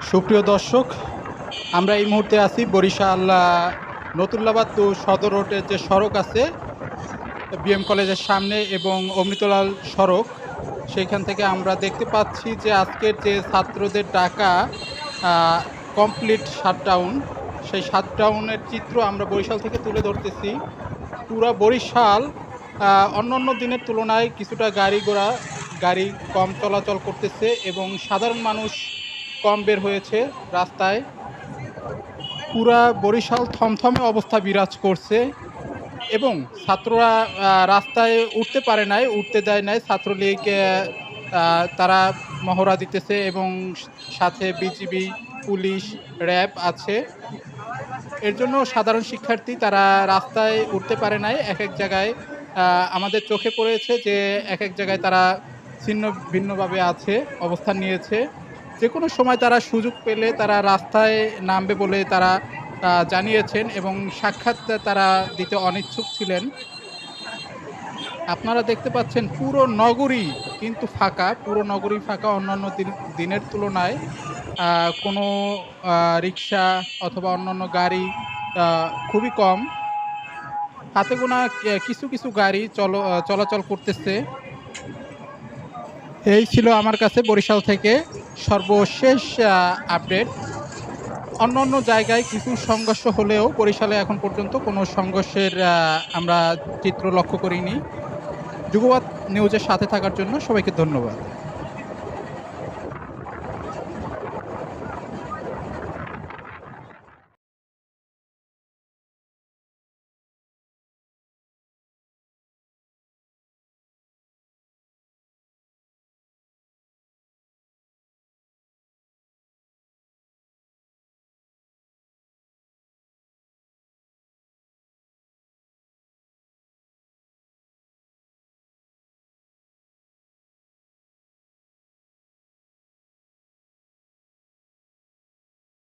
সুপ্রিয় দর্শক, আমরা এই মুহূর্তে আছি বরিশাল নতুল্লাবাদ টু সদর রোডের যে সড়ক আছে, বিএম কলেজের সামনে এবং অমৃতলাল সড়ক, সেইখান থেকে আমরা দেখতে পাচ্ছি যে আজকের যে ছাত্রদের ডাকা কমপ্লিট শাটডাউন সেই শাটডাউনের চিত্র আমরা বরিশাল থেকে তুলে ধরতেছি। পুরা বরিশাল অন্য অন্য দিনের তুলনায় কিছুটা গাড়ি ঘোড়া, গাড়ি কম চলাচল করতেছে এবং সাধারণ মানুষ কম বের হয়েছে। রাস্তায় পুরা বরিশাল থমথমে অবস্থা বিরাজ করছে এবং ছাত্ররা রাস্তায় উঠতে পারে নাই, উঠতে দেয় নাই। ছাত্রলীগ তারা মহড়া দিতেছে এবং সাথে বিজিবি, পুলিশ, র্যাব আছে। এর জন্য সাধারণ শিক্ষার্থী তারা রাস্তায় উঠতে পারে নাই। এক এক জায়গায় আমাদের চোখে পড়েছে যে এক এক জায়গায় তারা ছিন্ন ভিন্নভাবে আছে, অবস্থান নিয়েছে। যে কোনো সময় তারা সুযোগ পেলে তারা রাস্তায় নামবে বলে তারা জানিয়েছেন এবং সাক্ষাৎ তারা দিতে অনিচ্ছুক ছিলেন। আপনারা দেখতে পাচ্ছেন পুরো নগরী কিন্তু ফাঁকা, পুরো নগরী ফাঁকা অন্যান্য দিন, দিনের তুলনায় কোনো রিক্সা অথবা অন্যান্য গাড়ি খুবই কম। হাতে গোনা কিছু কিছু গাড়ি চল চলাচল করতেছে। এই ছিল আমার কাছে বরিশাল থেকে। সর্বশেষ আপডেট অন্য অন্য জায়গায় কিছু সংঘর্ষ হলেও বরিশালে এখন পর্যন্ত কোনো সংঘর্ষের আমরা চিত্র লক্ষ্য করিনি। যুগবাদ নিউজের সাথে থাকার জন্য সবাইকে ধন্যবাদ।